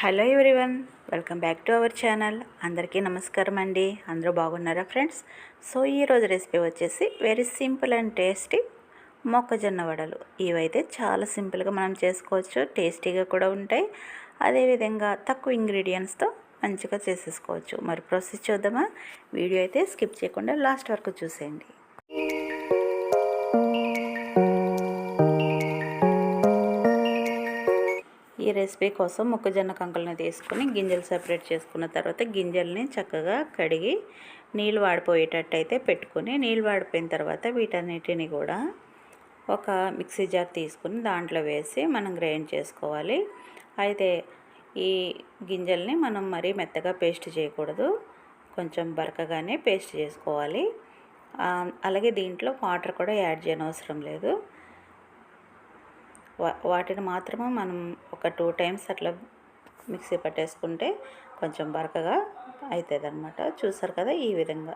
Hello everyone welcome back to our channel. అందరికీ నమస్కారం అండి. అందరూ బాగున్నారా ఫ్రెండ్స్? సో ఈరోజు రెసిపీ వచ్చేసి వెరీ సింపుల్ అండ్ టేస్టీ మొక్కజొన్న వడలు. ఇవైతే చాలా సింపుల్గా మనం చేసుకోవచ్చు టేస్టీగా కూడా ఉంటాయి. అదేవిధంగా తక్కువ ఇంగ్రీడియంట్స్తో మంచిగా చేసేసుకోవచ్చు. మరి ప్రాసెస్ చూద్దామా? వీడియో అయితే స్కిప్ చేయకుండా లాస్ట్ వరకు చూసేయండి. ఈ రెసిపీ కోసం మొక్కజొన్న కంకులను తీసుకుని గింజలు సపరేట్ చేసుకున్న తర్వాత గింజల్ని చక్కగా కడిగి నీళ్ళు వాడిపోయేటట్టు అయితే పెట్టుకుని నీళ్ళు వాడిపోయిన తర్వాత వీటన్నిటిని కూడా ఒక మిక్సీ జార్ తీసుకుని దాంట్లో వేసి మనం గ్రైండ్ చేసుకోవాలి. అయితే ఈ గింజల్ని మనం మరీ మెత్తగా పేస్ట్ చేయకూడదు. కొంచెం బరకగానే పేస్ట్ చేసుకోవాలి. అలాగే దీంట్లో వాటర్ కూడా యాడ్ చేయనవసరం లేదు. వాటిని మాత్రమే మనం ఒక టూ టైమ్స్ అట్లా మిక్సీ పట్టేసుకుంటే కొంచెం బరకగా అవుతుంది అనమాట చూసారు కదా ఈ విధంగా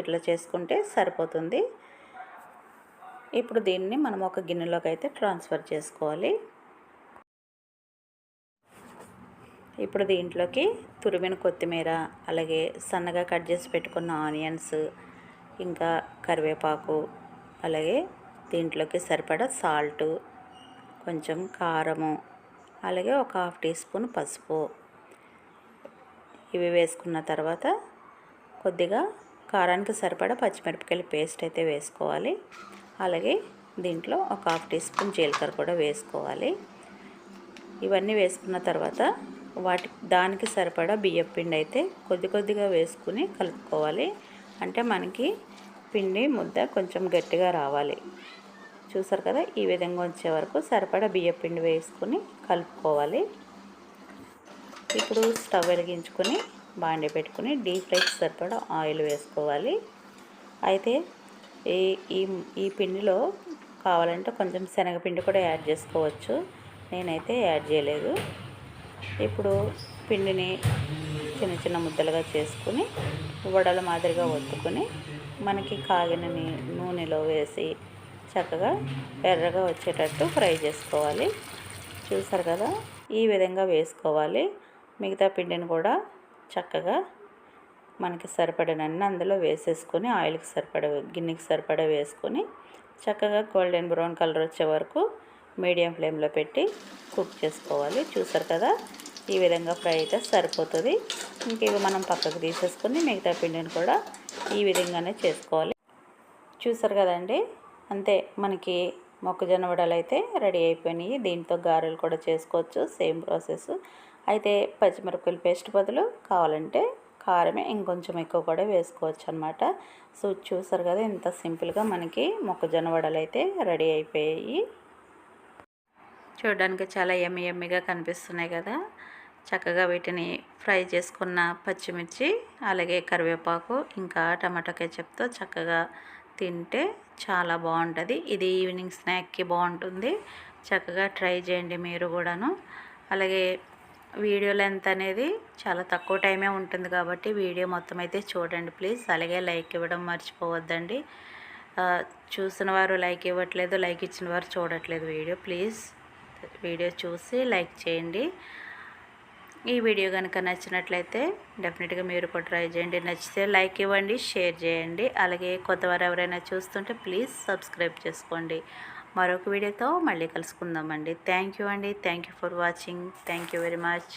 ఇట్లా చేసుకుంటే సరిపోతుంది. ఇప్పుడు దీన్ని మనం ఒక గిన్నెలోకి అయితే ట్రాన్స్ఫర్ చేసుకోవాలి. ఇప్పుడు దీంట్లోకి తురిమిన కొత్తిమీర అలాగే సన్నగా కట్ చేసి పెట్టుకున్న ఆనియన్స్ ఇంకా కరివేపాకు అలాగే దీంట్లోకి సరిపడా సాల్టు కొంచెం కారము అలాగే ఒక హాఫ్ టీ స్పూన్ పసుపు. ఇవి వేసుకున్న తర్వాత కొద్దిగా కారానికి సరిపడా పచ్చిమిరపకాయల పేస్ట్ అయితే వేసుకోవాలి. అలాగే దీంట్లో ఒక హాఫ్ టీ స్పూన్ జీలకర్ర కూడా వేసుకోవాలి. ఇవన్నీ వేసుకున్న తర్వాత వాటి దానికి సరిపడా బియ్యం పిండి అయితే కొద్ది కొద్దిగా వేసుకుని కలుపుకోవాలి. అంటే మనకి పిండి ముద్ద కొంచెం గట్టిగా రావాలి. చూసారు కదా? ఈ విధంగా వచ్చే వరకు సరిపడా బియ్య పిండి వేసుకొని కలుపుకోవాలి. ఇప్పుడు స్టవ్ వెలిగించుకొని బాండి పెట్టుకుని డీప్ ఫ్రైకి సరిపడా ఆయిల్ వేసుకోవాలి. అయితే ఈ ఈ పిండిలో కావాలంటే కొంచెం శనగపిండి కూడా యాడ్ చేసుకోవచ్చు. నేనైతే యాడ్ చేయలేదు. ఇప్పుడు పిండిని చిన్న చిన్న ముద్దలుగా చేసుకుని వడల మాదిరిగా ఒత్తుకొని మనకి కాగిన నూనెలో వేసి చక్కగా ఎర్రగా వచ్చేటట్టు ఫ్రై చేసుకోవాలి. చూసారు కదా? ఈ విధంగా వేసుకోవాలి. మిగతా పిండిని కూడా చక్కగా మనకి సరిపడనన్ని అందులో వేసేసుకొని ఆయిల్కి సరిపడ గిన్నెకి సరిపడ వేసుకొని చక్కగా గోల్డెన్ బ్రౌన్ కలర్ వచ్చే వరకు మీడియం ఫ్లేమ్లో పెట్టి కుక్ చేసుకోవాలి. చూసారు కదా? ఈ విధంగా ఫ్రై అయితే సరిపోతుంది. ఇంక ఇవి మనం పక్కకు తీసేసుకొని మిగతా పిండిని కూడా ఈ విధంగానే చేసుకోవాలి. చూసారు కదండి? అంతే మనకి మొక్కజొన్న వడలు అయితే రెడీ అయిపోయినాయి. దీంతో గారెలు కూడా చేసుకోవచ్చు సేమ్ ప్రాసెస్. అయితే పచ్చిమిరపకాయల పేస్ట్ బదులు కావాలంటే కారమే ఇంకొంచెం ఎక్కువ కూడా వేసుకోవచ్చు అనమాట సో చూసారు కదా ఇంత సింపుల్గా మనకి మొక్కజొన్న వడలు అయితే రెడీ అయిపోయాయి. చూడడానికి చాలా ఎమ్మి ఎమ్మిగా కనిపిస్తున్నాయి కదా. చక్కగా వీటిని ఫ్రై చేసుకున్న పచ్చిమిర్చి అలాగే కరివేపాకు ఇంకా టమాటా కెచప్తో చక్కగా తింటే చాలా బాగుంటుంది. ఇది ఈవినింగ్ స్నాక్కి బాగుంటుంది. చక్కగా ట్రై చేయండి మీరు కూడాను. అలాగే వీడియో లెంత్ అనేది చాలా తక్కువ టైమే ఉంటుంది కాబట్టి వీడియో మొత్తం అయితే చూడండి ప్లీజ్. అలాగే లైక్ ఇవ్వడం మర్చిపోవద్దండి. చూసిన వారు లైక్ ఇవ్వట్లేదు లైక్ ఇచ్చిన వారు చూడట్లేదు వీడియో. ప్లీజ్ వీడియో చూసి లైక్ చేయండి. ఈ వీడియో కనుక నచ్చినట్లయితే డెఫినెట్గా మీరు కూడా ట్రై చేయండి. నచ్చితే లైక్ ఇవ్వండి షేర్ చేయండి. అలాగే కొత్తవారు ఎవరైనా చూస్తుంటే ప్లీజ్ సబ్స్క్రైబ్ చేసుకోండి. మరొక వీడియోతో మళ్ళీ కలుసుకుందామండి. థ్యాంక్ యూ అండి. Thank you for watching. Thank you very much.